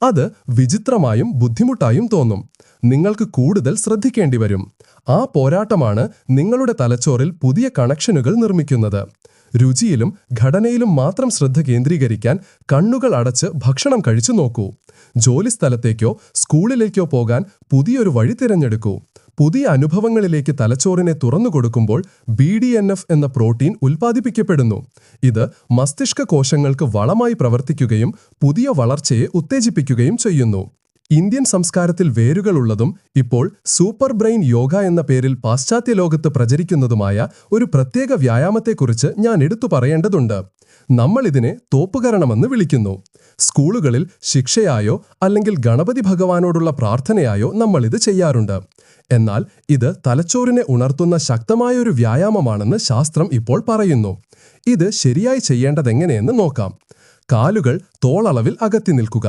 അത് വിചിത്രമായും ബുദ്ധിമുട്ടായും തോന്നും. നിങ്ങൾക്ക് കൂടുതൽ ശ്രദ്ധിക്കേണ്ടി വരും ആ പോരാട്ടമാണ് നിങ്ങളുടെ തലച്ചോറിൽ പുതിയ കണക്ഷനുകൾ നിർമ്മിക്കുന്നത്. രുചിയിലും ഘടനയിലും മാത്രം ശ്രദ്ധ കേന്ദ്രീകരിക്കാൻ കണ്ണുകൾ അടച്ച് ഭക്ഷണം കഴിച്ചു നോക്കൂ. ജോലിസ്ഥലത്തേക്കോ സ്കൂളിലേക്കോ പോകാൻ പുതിയൊരു വഴി തിരഞ്ഞെടുക്കൂ. പുതിയ അനുഭവങ്ങളിലേക്ക് തലച്ചോറിനെ തുറന്നുകൊടുക്കുമ്പോൾ ബി ഡി എൻ എഫ് എന്ന പ്രോട്ടീൻ ഉൽപ്പാദിപ്പിക്കപ്പെടുന്നു. ഇത് മസ്തിഷ്ക കോശങ്ങൾക്ക് വളമായി പ്രവർത്തിക്കുകയും പുതിയ വളർച്ചയെ ഉത്തേജിപ്പിക്കുകയും ചെയ്യുന്നു. ഇന്ത്യൻ സംസ്കാരത്തിൽ വേരുകളുള്ളതും ഇപ്പോൾ സൂപ്പർ ബ്രെയിൻ യോഗ എന്ന പേരിൽ പാശ്ചാത്യ ലോകത്ത് പ്രചരിക്കുന്നതുമായ ഒരു പ്രത്യേക വ്യായാമത്തെക്കുറിച്ച് ഞാൻ എടുത്തു പറയേണ്ടതുണ്ട്. നമ്മൾ ഇതിനെ തോപ്പുകരണമെന്ന് വിളിക്കുന്നു. സ്കൂളുകളിൽ ശിക്ഷയായോ അല്ലെങ്കിൽ ഗണപതി ഭഗവാനോടുള്ള പ്രാർത്ഥനയായോ നമ്മൾ ഇത് ചെയ്യാറുണ്ട്. എന്നാൽ ഇത് തലച്ചോറിനെ ഉണർത്തുന്ന ശക്തമായ ഒരു വ്യായാമമാണെന്ന് ശാസ്ത്രം ഇപ്പോൾ പറയുന്നു. ഇത് ശരിയായി ചെയ്യേണ്ടതെങ്ങനെയെന്ന് നോക്കാം. കാലുകൾ തോളളവിൽ അകത്തി നിൽക്കുക.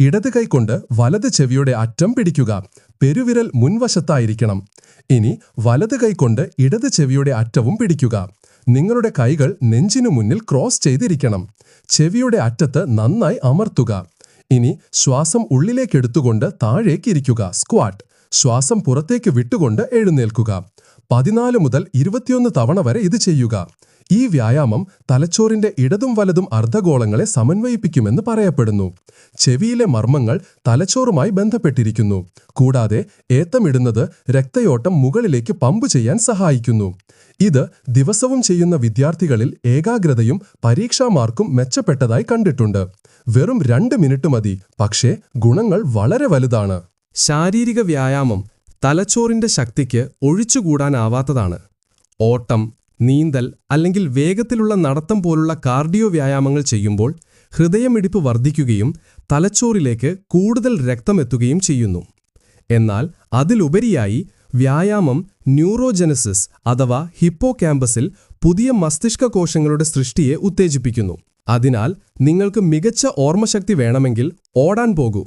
ഇടത് കൈകൊണ്ട് വലത് ചെവിയുടെ അറ്റം പിടിക്കുക. പെരുവിരൽ മുൻവശത്തായിരിക്കണം. ഇനി വലത് കൈകൊണ്ട് ഇടത് ചെവിയുടെ അറ്റവും പിടിക്കുക. നിങ്ങളുടെ കൈകൾ നെഞ്ചിനു മുന്നിൽ ക്രോസ് ചെയ്തിരിക്കണം. ചെവിയുടെ അറ്റത്ത് നന്നായി അമർത്തുക. ഇനി ശ്വാസം ഉള്ളിലേക്കെടുത്തുകൊണ്ട് താഴേക്കിരിക്കുക സ്ക്വാട്ട് ശ്വാസം പുറത്തേക്ക് വിട്ടുകൊണ്ട് എഴുന്നേൽക്കുക. പതിനാല് മുതൽ ഇരുപത്തിയൊന്ന് തവണ വരെ ഇത് ചെയ്യുക. ഈ വ്യായാമം തലച്ചോറിന്റെ ഇടതും വലതും അർദ്ധഗോളങ്ങളെ സമന്വയിപ്പിക്കുമെന്ന് പറയപ്പെടുന്നു. ചെവിയിലെ മർമ്മങ്ങൾ തലച്ചോറുമായി ബന്ധപ്പെട്ടിരിക്കുന്നു. കൂടാതെ ഏത്തമിടുന്നത് രക്തയോട്ടം മുകളിലേക്ക് പമ്പ് ചെയ്യാൻ സഹായിക്കുന്നു. ഇത് ദിവസവും ചെയ്യുന്ന വിദ്യാർത്ഥികളിൽ ഏകാഗ്രതയും പരീക്ഷാ മാർക്കും മെച്ചപ്പെട്ടതായി കണ്ടിട്ടുണ്ട്. വെറും രണ്ട് മിനിറ്റ് മതി. പക്ഷേ ഗുണങ്ങൾ വളരെ വലുതാണ്. ശാരീരിക വ്യായാമം തലച്ചോറിന്റെ ശക്തിക്ക് ഒഴിച്ചുകൂടാനാവാത്തതാണ്. ഓട്ടം നീന്തൽ അല്ലെങ്കിൽ വേഗത്തിലുള്ള നടത്തം പോലുള്ള കാർഡിയോ വ്യായാമങ്ങൾ ചെയ്യുമ്പോൾ ഹൃദയമിടിപ്പ് വർദ്ധിക്കുകയും തലച്ചോറിലേക്ക് കൂടുതൽ രക്തമെത്തുകയും ചെയ്യുന്നു. എന്നാൽ അതിലുപരിയായി വ്യായാമം ന്യൂറോജനസിസ് അഥവാ ഹിപ്പോ ക്യാമ്പസിൽ പുതിയ മസ്തിഷ്ക കോശങ്ങളുടെ സൃഷ്ടിയെ ഉത്തേജിപ്പിക്കുന്നു. അതിനാൽ നിങ്ങൾക്ക് മികച്ച ഓർമ്മശക്തി വേണമെങ്കിൽ ഓടാൻ പോകൂ.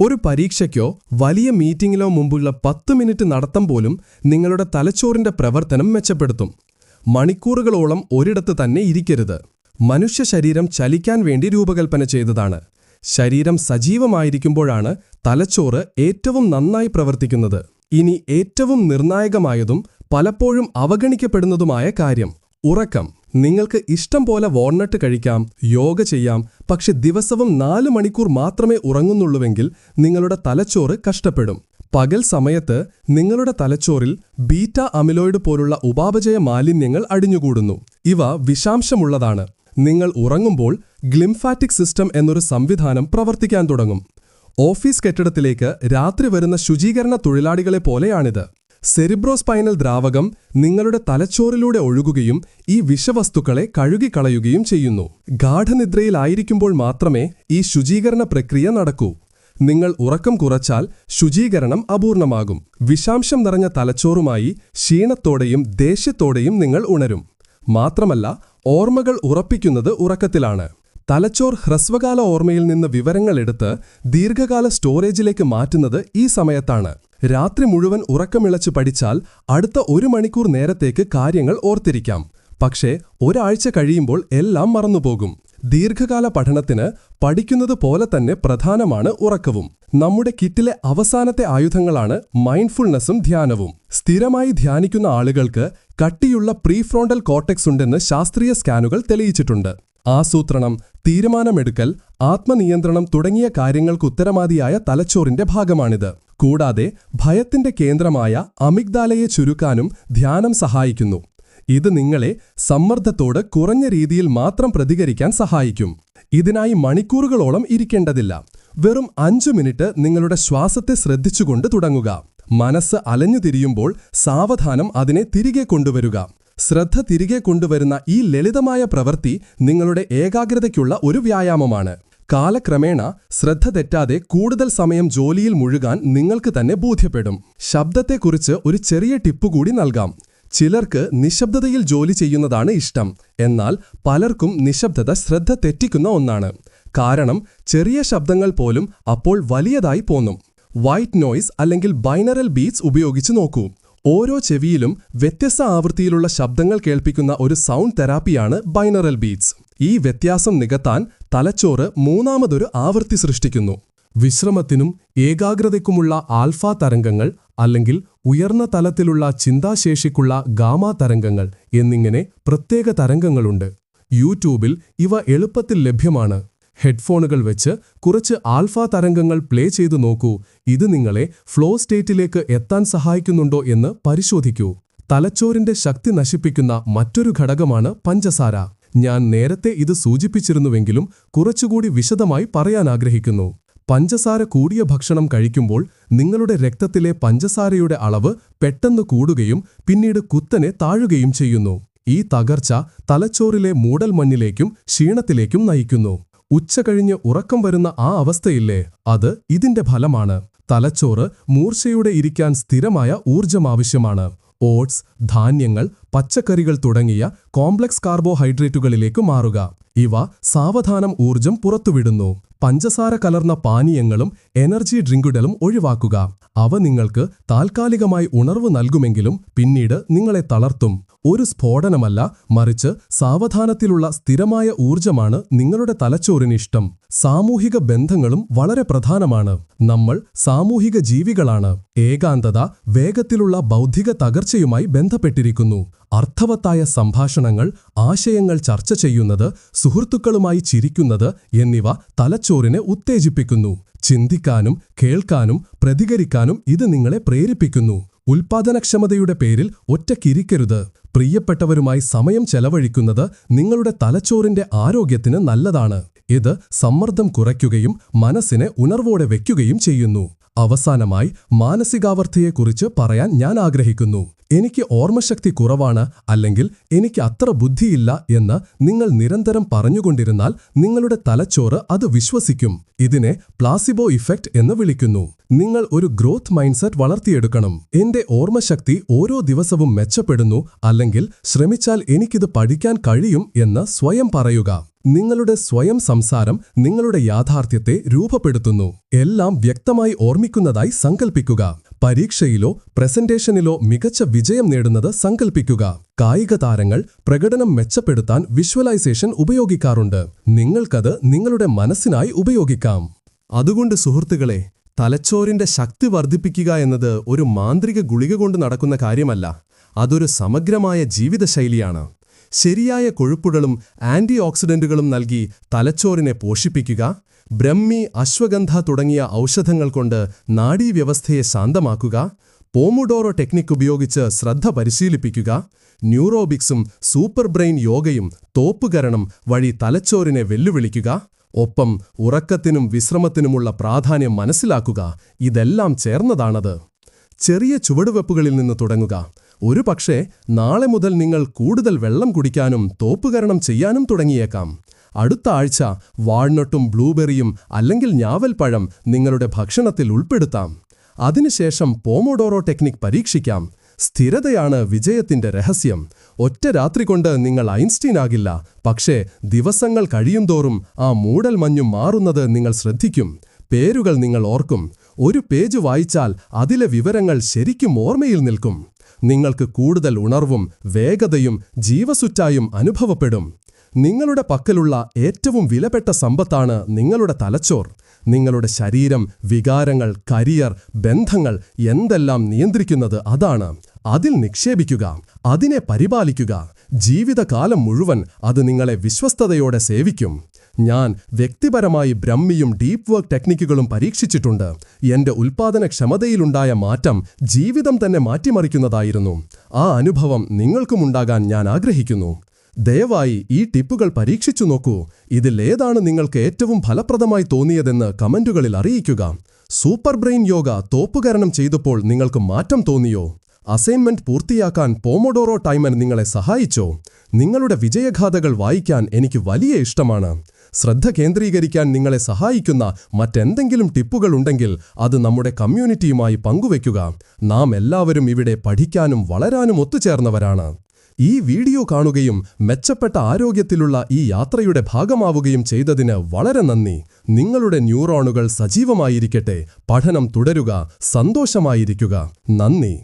ഒരു പരീക്ഷയ്ക്കോ വലിയ മീറ്റിംഗിലോ മുമ്പുള്ള പത്ത് മിനിറ്റ് നടത്തം പോലും നിങ്ങളുടെ തലച്ചോറിന്റെ പ്രവർത്തനം മെച്ചപ്പെടുത്തും. മണിക്കൂറുകളോളം ഒരിടത്ത് തന്നെ ഇരിക്കരുത്. മനുഷ്യ ശരീരം ചലിക്കാൻ വേണ്ടി രൂപകൽപ്പന ചെയ്തതാണ്. ശരീരം സജീവമായിരിക്കുമ്പോഴാണ് തലച്ചോറ് ഏറ്റവും നന്നായി പ്രവർത്തിക്കുന്നത്. ഇനി ഏറ്റവും നിർണായകമായതും പലപ്പോഴും അവഗണിക്കപ്പെടുന്നതുമായ കാര്യം. ഉറക്കം. നിങ്ങൾക്ക് ഇഷ്ടം പോലെ വാൾനട്ട് കഴിക്കാം യോഗ ചെയ്യാം പക്ഷെ ദിവസവും നാല് മണിക്കൂർ മാത്രമേ ഉറങ്ങുന്നുള്ളൂവെങ്കിൽ നിങ്ങളുടെ തലച്ചോറ് കഷ്ടപ്പെടും. പകൽ സമയത്ത് നിങ്ങളുടെ തലച്ചോറിൽ ബീറ്റ അമിലോയിഡ് പോലുള്ള ഉപാപചയ മാലിന്യങ്ങൾ അടിഞ്ഞുകൂടുന്നു. ഇവ വിഷാംശമുള്ളതാണ്. നിങ്ങൾ ഉറങ്ങുമ്പോൾ ഗ്ലിംഫാറ്റിക് സിസ്റ്റം എന്നൊരു സംവിധാനം പ്രവർത്തിക്കാൻ തുടങ്ങും. ഓഫീസ് കെട്ടിടത്തിലേക്ക് രാത്രി വരുന്ന ശുചീകരണ തൊഴിലാളികളെ പോലെയാണിത്. സെറിബ്രോസ്പൈനൽ ദ്രാവകം നിങ്ങളുടെ തലച്ചോറിലൂടെ ഒഴുകുകയും ഈ വിഷവസ്തുക്കളെ കഴുകിക്കളയുകയും ചെയ്യുന്നു. ഗാഠനിദ്രയിലായിരിക്കുമ്പോൾ മാത്രമേ ഈ ശുചീകരണ പ്രക്രിയ നടക്കൂ. നിങ്ങൾ ഉറക്കം കുറച്ചാൽ ശുചീകരണം അപൂർണമാകും. വിഷാംശം നിറഞ്ഞ തലച്ചോറുമായി ക്ഷീണത്തോടെയും ദേഷ്യത്തോടെയും നിങ്ങൾ ഉണരും. മാത്രമല്ല ഓർമ്മകൾ ഉറപ്പിക്കുന്നത് ഉറക്കത്തിലാണ്. തലച്ചോർ ഹ്രസ്വകാല ഓർമ്മയിൽ നിന്ന് വിവരങ്ങൾ എടുത്ത് ദീർഘകാല സ്റ്റോറേജിലേക്ക് മാറ്റുന്നത് ഈ സമയത്താണ്. രാത്രി മുഴുവൻ ഉറക്കമിളച്ച് പഠിച്ചാൽ അടുത്ത ഒരു മണിക്കൂർ നേരത്തേക്ക് കാര്യങ്ങൾ ഓർത്തിരിക്കാം. പക്ഷേ ഒരാഴ്ച കഴിയുമ്പോൾ എല്ലാം മറന്നുപോകും. ദീർഘകാല പഠനത്തിന് പഠിക്കുന്നത് പോലെ തന്നെ പ്രധാനമാണ് ഉറക്കവും. നമ്മുടെ കിറ്റിലെ അവസാനത്തെ ആയുധങ്ങളാണ് മൈൻഡ്ഫുൾനെസ്സും ധ്യാനവും. സ്ഥിരമായി ധ്യാനിക്കുന്ന ആളുകൾക്ക് കട്ടിയുള്ള പ്രീഫ്രോണ്ടൽ കോർട്ടെക്സ് ഉണ്ടെന്ന് ശാസ്ത്രീയ സ്കാനുകൾ തെളിയിച്ചിട്ടുണ്ട്. ആസൂത്രണം തീരുമാനമെടുക്കൽ ആത്മനിയന്ത്രണം തുടങ്ങിയ കാര്യങ്ങൾക്ക് ഉത്തരമാതിയായ തലച്ചോറിന്റെ ഭാഗമാണിത്. കൂടാതെ ഭയത്തിന്റെ കേന്ദ്രമായ അമിഗ്ദാലയെ ചുരുക്കാനും ധ്യാനം സഹായിക്കുന്നു. ഇത് നിങ്ങളെ സമ്മർദ്ദത്തോട് കുറഞ്ഞ രീതിയിൽ മാത്രം പ്രതികരിക്കാൻ സഹായിക്കും. ഇതിനായി മണിക്കൂറുകളോളം ഇരിക്കേണ്ടതില്ല. വെറും അഞ്ചു മിനിറ്റ് നിങ്ങളുടെ ശ്വാസത്തെ ശ്രദ്ധിച്ചുകൊണ്ട് തുടങ്ങുക. മനസ്സ് അലഞ്ഞു തിരിയുമ്പോൾ സാവധാനം അതിനെ തിരികെ കൊണ്ടുവരിക. ശ്രദ്ധ തിരികെ കൊണ്ടുവരുന്ന ഈ ലളിതമായ പ്രവൃത്തി നിങ്ങളുടെ ഏകാഗ്രതയ്ക്കുള്ള ഒരു വ്യായാമമാണ്. കാലക്രമേണ ശ്രദ്ധ തെറ്റാതെ കൂടുതൽ സമയം ജോലിയിൽ മുഴുകാൻ നിങ്ങൾക്ക് തന്നെ ബോധ്യപ്പെടും. ശബ്ദത്തെക്കുറിച്ച് ഒരു ചെറിയ ടിപ്പ് കൂടി നൽകാം. ചിലർക്ക് നിശബ്ദതയിൽ ജോലി ചെയ്യുന്നതാണ് ഇഷ്ടം. എന്നാൽ പലർക്കും നിശബ്ദത ശ്രദ്ധ തെറ്റിക്കുന്ന ഒന്നാണ്. കാരണം ചെറിയ ശബ്ദങ്ങൾ പോലും അപ്പോൾ വലിയതായി പോന്നും വൈറ്റ് നോയ്സ് അല്ലെങ്കിൽ ബൈനറൽ ബീറ്റ്സ് ഉപയോഗിച്ച് നോക്കൂ. ഓരോ ചെവിയിലും വ്യത്യസ്ത ആവൃത്തിയിലുള്ള ശബ്ദങ്ങൾ കേൾപ്പിക്കുന്ന ഒരു സൗണ്ട് തെറാപ്പിയാണ് ബൈനറൽ ബീറ്റ്സ്. ഈ വ്യത്യാസം നികത്താൻ തലച്ചോറ് മൂന്നാമതൊരു ആവൃത്തി സൃഷ്ടിക്കുന്നു. വിശ്രമത്തിനും ഏകാഗ്രതയ്ക്കുമുള്ള ആൽഫ തരംഗങ്ങൾ അല്ലെങ്കിൽ ഉയർന്ന തലത്തിലുള്ള ചിന്താശേഷിക്കുള്ള ഗാമ തരംഗങ്ങൾ എന്നിങ്ങനെ പ്രത്യേക തരംഗങ്ങളുണ്ട്. യൂട്യൂബിൽ ഇവ എളുപ്പത്തിൽ ലഭ്യമാണ്. ഹെഡ്ഫോണുകൾ വെച്ച് കുറച്ച് ആൽഫ തരംഗങ്ങൾ പ്ലേ ചെയ്തു നോക്കൂ. ഇത് നിങ്ങളെ ഫ്ലോ സ്റ്റേറ്റിലേക്ക് എത്താൻ സഹായിക്കുന്നുണ്ടോ എന്ന് പരിശോധിക്കൂ. തലച്ചോറിന്റെ ശക്തി നശിപ്പിക്കുന്ന മറ്റൊരു ഘടകമാണ് പഞ്ചസാര. ഞാൻ നേരത്തെ ഇത് സൂചിപ്പിച്ചിരുന്നുവെങ്കിലും കുറച്ചുകൂടി വിശദമായി പറയാൻ ആഗ്രഹിക്കുന്നു പഞ്ചസാര കൂടിയ ഭക്ഷണം കഴിക്കുമ്പോൾ നിങ്ങളുടെ രക്തത്തിലെ പഞ്ചസാരയുടെ അളവ് പെട്ടെന്ന് കൂടുകയും പിന്നീട് കുത്തനെ താഴുകയും ചെയ്യുന്നു. ഈ തകർച്ച തലച്ചോറിലെ മൂടൽമഞ്ഞിലേക്കും ക്ഷീണത്തിലേക്കും നയിക്കുന്നു. ഉച്ച കഴിഞ്ഞ് ഉറക്കം വരുന്ന ആ അവസ്ഥയില്ലേ? അത് ഇതിന്റെ ഫലമാണ്. തലച്ചോറ് മൂർച്ചയുടെ ഇരിക്കാൻ സ്ഥിരമായ ഊർജം ആവശ്യമാണ്. ഓട്സ് ധാന്യങ്ങൾ പച്ചക്കറികൾ തുടങ്ങിയ കോംപ്ലക്സ് കാർബോഹൈഡ്രേറ്റുകളിലേക്ക് മാറുക. ഇവ സാവധാനം ഊർജം പുറത്തുവിടുന്നു. പഞ്ചസാര കലർന്ന പാനീയങ്ങളും എനർജി ഡ്രിങ്കുകളും ഒഴിവാക്കുക. അവ നിങ്ങൾക്ക് താൽക്കാലികമായി ഉണർവ് നൽകുമെങ്കിലും പിന്നീട് നിങ്ങളെ തളർത്തും. ഒരു സ്ഫോടനമല്ല മറിച്ച് സാവധാനത്തിലുള്ള സ്ഥിരമായ ഊർജമാണ് നിങ്ങളുടെ തലച്ചോറിന് ഇഷ്ടം. സാമൂഹിക ബന്ധങ്ങളും വളരെ പ്രധാനമാണ്. നമ്മൾ സാമൂഹിക ജീവികളാണ്. ഏകാന്തത വേഗത്തിലുള്ള ബൗദ്ധിക തകർച്ചയുമായി ബന്ധപ്പെട്ടിരിക്കുന്നു. അർത്ഥവത്തായ സംഭാഷണങ്ങൾ ആശയങ്ങൾ ചർച്ച ചെയ്യുന്നത് സുഹൃത്തുക്കളുമായി ചിരിക്കുന്നത് എന്നിവ തലച്ചോറിനെ ഉത്തേജിപ്പിക്കുന്നു. ചിന്തിക്കാനും കേൾക്കാനും പ്രതികരിക്കാനും ഇത് നിങ്ങളെ പ്രേരിപ്പിക്കുന്നു. ഉൽപാദനക്ഷമതയുടെ പേരിൽ ഒറ്റക്കിരിക്കരുത്. പ്രിയപ്പെട്ടവരുമായി സമയം ചെലവഴിക്കുന്നത് നിങ്ങളുടെ തലച്ചോറിന്റെ ആരോഗ്യത്തിന് നല്ലതാണ്. ഇത് സമ്മർദ്ദം കുറയ്ക്കുകയും മനസ്സിനെ ഉണർവോടെ വയ്ക്കുകയും ചെയ്യുന്നു. അവസാനമായി മാനസികാവസ്ഥയെക്കുറിച്ച് പറയാൻ ഞാൻ ആഗ്രഹിക്കുന്നു. എനിക്ക് ഓർമ്മശക്തി കുറവാണ് അല്ലെങ്കിൽ എനിക്ക് അത്ര ബുദ്ധിയില്ല എന്ന് നിങ്ങൾ നിരന്തരം പറഞ്ഞുകൊണ്ടിരുന്നാൽ നിങ്ങളുടെ തലച്ചോറ് അത് വിശ്വസിക്കും. ഇതിനെ പ്ലാസിബോ ഇഫക്റ്റ് എന്ന് വിളിക്കുന്നു. നിങ്ങൾ ഒരു ഗ്രോത്ത് മൈൻഡ്സെറ്റ് വളർത്തിയെടുക്കണം. എന്റെ ഓർമ്മശക്തി ഓരോ ദിവസവും മെച്ചപ്പെടുന്നു അല്ലെങ്കിൽ ശ്രമിച്ചാൽ എനിക്കിത് പഠിക്കാൻ കഴിയും എന്ന് സ്വയം പറയുക. നിങ്ങളുടെ സ്വയം സംസാരം നിങ്ങളുടെ യാഥാർത്ഥ്യത്തെ രൂപപ്പെടുത്തുന്നു. എല്ലാം വ്യക്തമായി ഓർമ്മിക്കുന്നതായി സങ്കൽപ്പിക്കുക. പരീക്ഷയിലോ പ്രസന്റേഷനിലോ മികച്ച വിജയം നേടുന്നത് സങ്കൽപ്പിക്കുക. കായിക താരങ്ങൾ പ്രകടനം മെച്ചപ്പെടുത്താൻ വിഷ്വലൈസേഷൻ ഉപയോഗിക്കാറുണ്ട്. നിങ്ങൾക്കത് നിങ്ങളുടെ മനസ്സിനായി ഉപയോഗിക്കാം. അതുകൊണ്ട് സുഹൃത്തുക്കളെ തലച്ചോറിന്റെ ശക്തി വർദ്ധിപ്പിക്കുക എന്നത് ഒരു മാന്ത്രിക ഗുളിക കൊണ്ട് നടക്കുന്ന കാര്യമല്ല. അതൊരു സമഗ്രമായ ജീവിതശൈലിയാണ്. ശരിയായ കൊഴുപ്പുകളും ആന്റി ഓക്സിഡന്റുകളും നൽകി തലച്ചോറിനെ പോഷിപ്പിക്കുക ബ്രഹ്മി അശ്വഗന്ധ തുടങ്ങിയ ഔഷധങ്ങൾ കൊണ്ട് നാഡീവ്യവസ്ഥയെ ശാന്തമാക്കുക പോമുഡോറോ ടെക്നിക് ഉപയോഗിച്ച് ശ്രദ്ധ പരിശീലിപ്പിക്കുക ന്യൂറോബിക്സും സൂപ്പർ ബ്രെയിൻ യോഗയും തോപ്പുകരണം വഴി തലച്ചോറിനെ വെല്ലുവിളിക്കുക ഒപ്പം ഉറക്കത്തിനും വിശ്രമത്തിനുമുള്ള പ്രാധാന്യം മനസ്സിലാക്കുക ഇതെല്ലാം ചേർന്നതാണത്. ചെറിയ ചുവടുവെപ്പുകളിൽ നിന്ന് തുടങ്ങുക. ഒരു പക്ഷേ നാളെ മുതൽ നിങ്ങൾ കൂടുതൽ വെള്ളം കുടിക്കാനും തോപ്പുകരണം ചെയ്യാനും തുടങ്ങിയേക്കാം. അടുത്ത ആഴ്ച വാൾനട്ടും ബ്ലൂബെറിയും അല്ലെങ്കിൽ ഞാവൽപ്പഴം നിങ്ങളുടെ ഭക്ഷണത്തിൽ ഉൾപ്പെടുത്താം. അതിനുശേഷം പോമോഡോറോ ടെക്നിക് പരീക്ഷിക്കാം. സ്ഥിരതയാണ് വിജയത്തിന്റെ രഹസ്യം. ഒറ്റ രാത്രി കൊണ്ട് നിങ്ങൾ ഐൻസ്റ്റീൻ ആകില്ല. പക്ഷേ ദിവസങ്ങൾ കഴിയുംതോറും ആ മൂടൽ മഞ്ഞും മാറുന്നത് നിങ്ങൾ ശ്രദ്ധിക്കും. പേരുകൾ നിങ്ങൾ ഓർക്കും. ഒരു പേജ് വായിച്ചാൽ അതിലെ വിവരങ്ങൾ ശരിക്കും ഓർമ്മയിൽ നിൽക്കും. നിങ്ങൾക്ക് കൂടുതൽ ഉണർവും വേഗതയും ജീവസുറ്റായും അനുഭവപ്പെടും. നിങ്ങളുടെ പക്കലുള്ള ഏറ്റവും വിലപ്പെട്ട സമ്പത്താണ് നിങ്ങളുടെ തലച്ചോർ. നിങ്ങളുടെ ശരീരം വികാരങ്ങൾ കരിയർ ബന്ധങ്ങൾ എന്തെല്ലാം നിയന്ത്രിക്കുന്നത് അതാണ്. അതിൽ നിക്ഷേപിക്കുക അതിനെ പരിപാലിക്കുക. ജീവിതകാലം മുഴുവൻ അത് നിങ്ങളെ വിശ്വസ്തയോടെ സേവിക്കും. ഞാൻ വ്യക്തിപരമായി ബ്രഹ്മിയും ഡീപ്പ് വർക്ക് ടെക്നിക്കുകളും പരീക്ഷിച്ചിട്ടുണ്ട്. എന്റെ ഉൽപാദനക്ഷമതയിലുണ്ടായ മാറ്റം ജീവിതം തന്നെ മാറ്റിമറിക്കുന്നതായിരുന്നു. ആ അനുഭവം നിങ്ങൾക്കുമുണ്ടാകാൻ ഞാൻ ആഗ്രഹിക്കുന്നു. ദയവായി ഈ ടിപ്പുകൾ പരീക്ഷിച്ചു നോക്കൂ. ഇതിലേതാണ് നിങ്ങൾക്ക് ഏറ്റവും ഫലപ്രദമായി തോന്നിയതെന്ന് കമന്റുകളിൽ അറിയിക്കുക. സൂപ്പർ ബ്രെയിൻ യോഗ തോപ്പുകരണം ചെയ്തപ്പോൾ നിങ്ങൾക്ക് മാറ്റം തോന്നിയോ? അസൈൻമെന്റ് പൂർത്തിയാക്കാൻ പോമോഡോറോ ടൈമർ നിങ്ങളെ സഹായിച്ചോ? നിങ്ങളുടെ വിജയഗാഥകൾ വായിക്കാൻ എനിക്ക് വലിയ ഇഷ്ടമാണ്. ശ്രദ്ധ കേന്ദ്രീകരിക്കാൻ നിങ്ങളെ സഹായിക്കുന്ന മറ്റെന്തെങ്കിലും ടിപ്പുകൾ ഉണ്ടെങ്കിൽ അത് നമ്മുടെ കമ്മ്യൂണിറ്റിയുമായി പങ്കുവയ്ക്കുക നാം എല്ലാവരും ഇവിടെ പഠിക്കാനും വളരാനും ഒത്തുചേർന്നവരാണ്. ഈ വീഡിയോ കാണുകയും മെച്ചപ്പെട്ട ആരോഗ്യത്തിലുള്ള ഈ യാത്രയുടെ ഭാഗമാവുകയും ചെയ്തതിന് വളരെ നന്ദി. നിങ്ങളുടെ ന്യൂറോണുകൾ സജീവമായിരിക്കട്ടെ. പഠനം തുടരുക. സന്തോഷമായിരിക്കുക. നന്ദി.